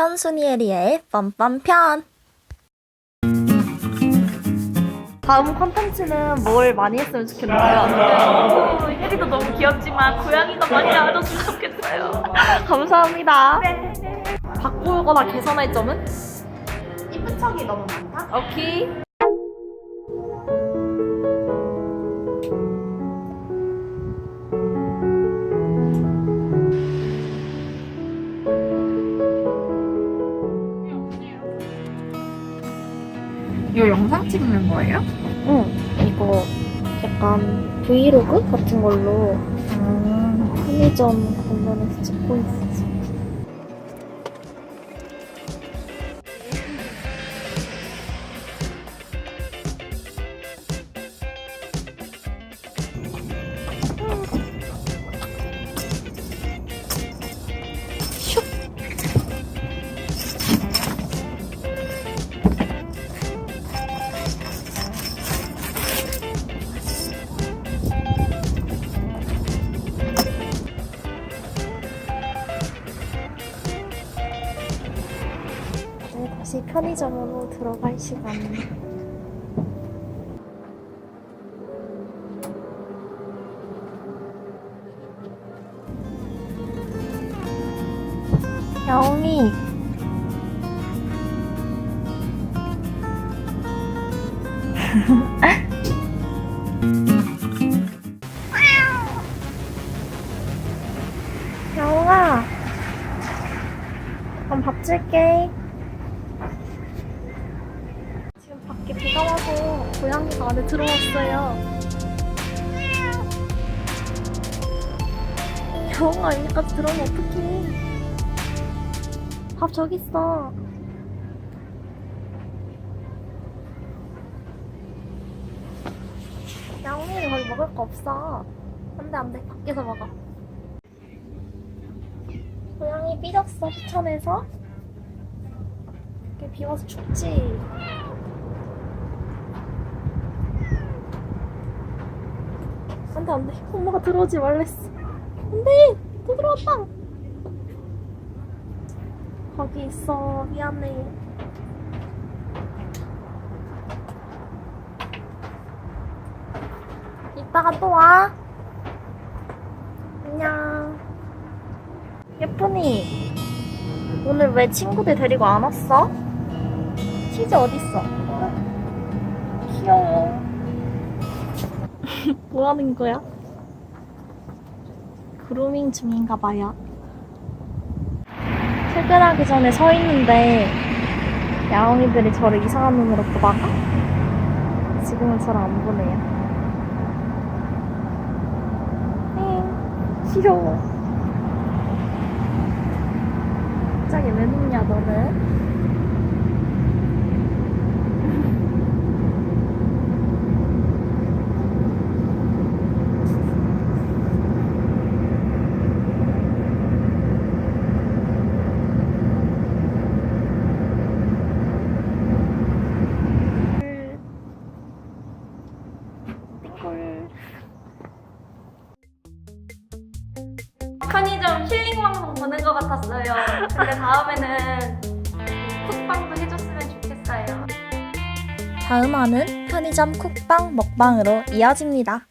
편순이에리의 뻔뻔편 다음 컨텐츠는 뭘 많이 했으면 좋겠나요? 오, 혜리도 너무 귀엽지만 고양이가 많이 나와줬으면 좋겠어요. 감사합니다. 바꾸거나 개선할 점은? 이쁜 척이 너무 많다. 오케이. 이거 영상 찍는 거예요? 응, 이거 약간 브이로그 같은 걸로 편의점 관련해서 찍고. 네, 다시 편의점으로 들어갈 시간. 야옹이. 야옹아. 그럼 밥 줄게. 지금 밖에 비가 와서 고양이가 안에 들어왔어요. 영아 여기까지 들어오면 어떡해. 밥 저기 있어. 양이 거기 먹을 거 없어. 안 돼 안 돼 밖에서 먹어. 고양이 삐졌어 추천해서. 이렇게 비 와서 춥지. 안돼. 안돼 엄마가 들어오지 말랬어. 안돼. 또 들어왔다. 거기 있어. 미안해. 이따가 또 와. 안녕. 예쁜이 오늘 왜 친구들 데리고 안 왔어? 치즈 어딨어? 귀여워 뭐 하는 거야? 그루밍 중인가 봐요. 퇴근하기 전에 서 있는데 야옹이들이 저를 이상한 눈으로 보다가 지금은 저를 안 보네요. 응, 귀여워. 갑자기 왜 웃냐 너는? 편의점 힐링 방송 보는 것 같았어요. 근데 다음에는 쿡방도 해줬으면 좋겠어요. 다음 화는 편의점 쿡방 먹방으로 이어집니다.